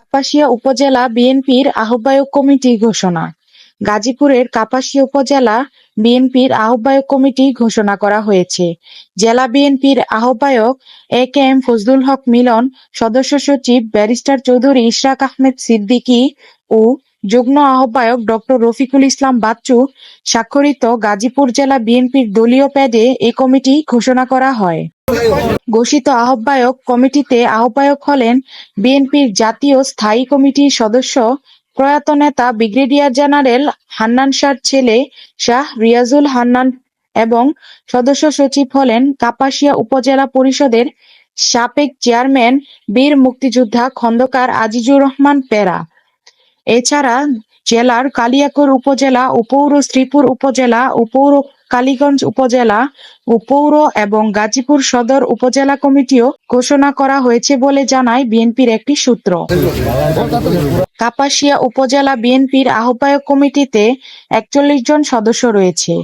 কাপাসিয়া উপজেলা বিএনপির আহ্বায়ক কমিটি ঘোষণা। গাজীপুরের কাপাসিয়া উপজেলা বিএনপির আহ্বায়ক কমিটি ঘোষণা করা হয়েছে। জেলা বিএনপির আহ্বায়ক এ কে এম ফজলুল হক মিলন, সদস্য সচিব ব্যারিস্টার চৌধুরী ইশরাক আহমেদ সিদ্দিকী ও যুগ্ম আহ্বায়ক ডক্টর রফিকুল ইসলাম বাচ্চু স্বাক্ষরিত গাজীপুর জেলা বিএনপির দলীয় প্যাডে এই কমিটি ঘোষণা করা হয়। ঘোষিত আহ্বায়ক কমিটিতে আহ্বায়ক হলেন বিএনপির জাতীয় স্থায়ী কমিটির সদস্য প্রয়াত নেতা ব্রিগেডিয়ার জেনারেল হান্নান শাহর ছেলে শাহ রিয়াজুল হান্নান এবং সদস্য সচিব হলেন কাপাসিয়া উপজেলা পরিষদের সাবেক চেয়ারম্যান বীর মুক্তিযোদ্ধা খন্দকার আজিজুর রহমান পেরা। এছাড়া জেলার কালিয়াকৈর উপজেলা ও পৌর শ্রীপুর উপজেলা, উপৌর কালীগঞ্জ উপজেলা, উপৌর এবং গাজীপুর সদর উপজেলা কমিটিও ঘোষণা করা হয়েছে বলে জানায় বিএনপির একটি সূত্র। কাপাসিয়া উপজেলা বিএনপির আহ্বায়ক কমিটিতে একচল্লিশ জন সদস্য রয়েছে।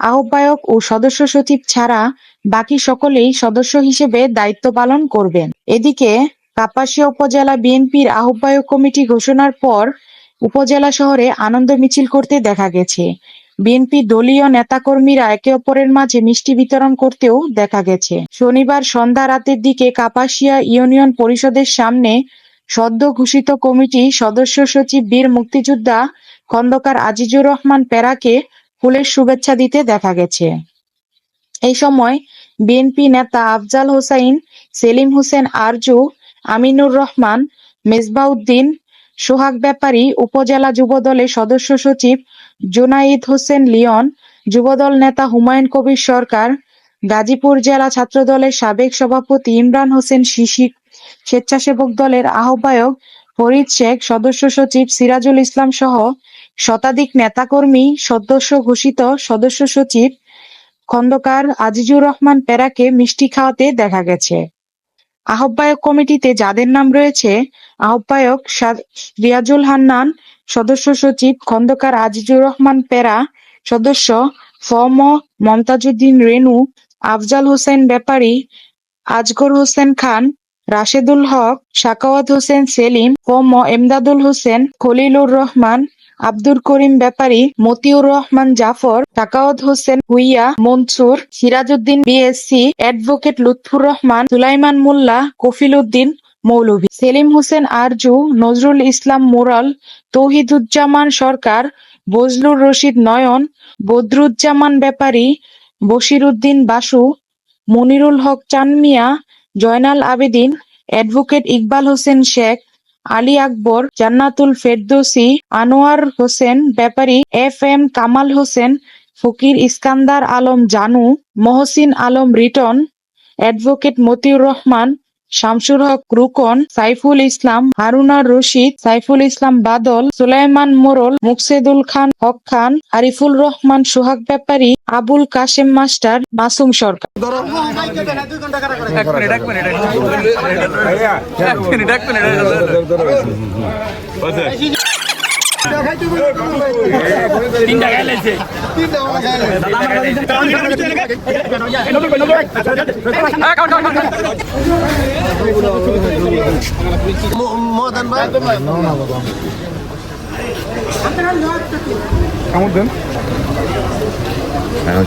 আহ্বায়ক ও সদস্য সচিব ছাড়া বাকি সকলেই সদস্য হিসেবে দায়িত্ব পালন করবেন। এদিকে কাপাসিয়া উপজেলা বিএনপির আহ্বায়ক কমিটি ঘোষণার পর উপজেলা শহরে আনন্দ মিছিল করতে দেখা গেছে। বিএনপি দলীয় নেতাকর্মীরা একে অপরের মাঝে মিষ্টি বিতরণ করতেও দেখা গেছে। শনিবার সন্ধ্যা রাতের দিকে কাপাসিয়া ইউনিয়ন পরিষদের সামনে সদ্য ঘোষিত কমিটি সদস্য সচিব বীর মুক্তিযোদ্ধা খন্দকার আজিজুর রহমান পেরাকে ফুলের শুভেচ্ছা দিতে দেখা গেছে। এই সময় বিএনপি নেতা আফজাল হোসাইন, সেলিম হোসেন আরজু আমিনুর রহমান, মেজবাউদ্দিন, সোহাগ ব্যাপারী, উপজেলা যুবদলের সদস্য সচিব, জুনাইদ হোসেন লিয়ন যুবদল নেতা হুমায়ুন কবির সরকার, গাজীপুর জেলা ছাত্রদলের সাবেক সভাপতি ইমরান হোসেন শিশির স্বেচ্ছাসেবক দলের আহ্বায়ক ফরিদ শেখ, সদস্য সচিব সিরাজুল ইসলাম সহ শতাধিক নেতাকর্মী, সদস্য ঘোষিত সদস্য সচিব খন্দকার আজিজুর রহমান পেরাকে মিষ্টি খাওয়াতে দেখা গেছে। আহ্বায়ক কমিটিতে যাদের নাম রয়েছে, আহ্বায়ক রিয়াজুল হান্নান, সদস্য সচিব খন্দকার আজিজুর রহমান পেরা, সদস্য ফম মমতাজউদ্দিন রেনু, আফজাল হোসেন ব্যাপারী, আজগর হোসেন খান, রাশেদুল হক সাকাওয়াত হোসেন সেলিম, ফম Emdadul Hossain, Khalilur Rahman Abdur Karim Bepari, Matiur Rahman Jafar Sakhawat Hossain Huiya Mansur, Sirajuddin BSc, advocate Lutfur Rahman, Sulaiman Molla Kafil Uddin Moulvi, Selim Hossain Arzu, Nazrul Islam Moral, Touhiduzzaman Sarkar, Bazlur Rashid Nayan, Badruzzaman Bepari Bashir Uddin Basu, Monirul Haque Chanmia, Zainal Abedin, advocate Iqbal Hossain Sheikh Ali Akbar, Jannatul Ferdousi, Anwar Hossain, Bepari F M Kamal Hossain, Fakir Iskandar Alam Janu, Mohsin Alam Riton, advocate Matiur Rahman Shamsur Haque Rukon Saiful Islam Harunar Rashid Saiful Islam Badal Sulaiman Moral Muksedul Khan Haque Khan Ariful Rahman Sohag Bepari Abul Kashem master Masum Sarkar এক minute এক minute এক minute এক minute তিনটা দেন? হ্যাঁ